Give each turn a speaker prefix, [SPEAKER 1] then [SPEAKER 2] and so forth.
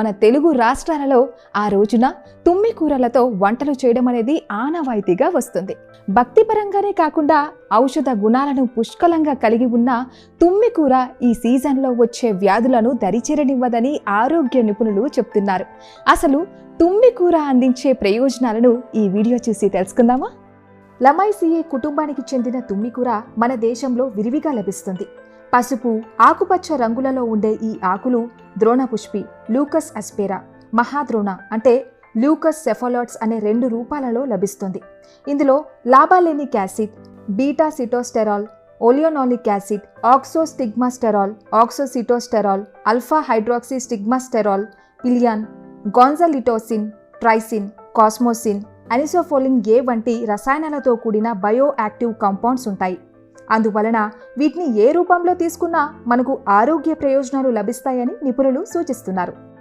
[SPEAKER 1] మన తెలుగు రాష్ట్రాలలో ఆ రోజున తుమ్మి కూరలతో వంటలు చేయడం అనేది ఆనవాయితీగా వస్తుంది. భక్తిపరంగానే కాకుండా ఔషధ గుణాలను పుష్కలంగా కలిగి ఉన్న తుమ్మి కూర ఈ సీజన్లో వచ్చే వ్యాధులను దరిచేరనివ్వదని ఆరోగ్య నిపుణులు చెప్తున్నారు. అసలు తుమ్మి కూర అందించే ప్రయోజనాలను ఈ వీడియో చూసి తెలుసుకుందామా? లమైసియే కుటుంబానికి చెందిన తుమ్మి కూర మన దేశంలో విరివిగా లభిస్తుంది. పసుపు ఆకుపచ్చ రంగులలో ఉండే ఈ ఆకులు ద్రోణపుష్పి లూకస్ అస్పేరా మహాద్రోణ అంటే లూకస్ సెఫాలాట్స్ అనే రెండు రూపాలలో లభిస్తుంది. ఇందులో లాబాలెనిక్ acid beta sitosterol oleanolic acid oxostigmasterol oxositosterol alpha hydroxy stigmasterol పిలియాన్ gonzalitosin tricin cosmosiin anisofolin A వంటి రసాయనాలతో కూడిన బయో యాక్టివ్ కాంపౌండ్స్ ఉంటాయి. అందువలన వీటిని ఏ రూపంలో తీసుకున్నా మనకు ఆరోగ్య ప్రయోజనాలు లభిస్తాయని నిపుణులు సూచిస్తున్నారు.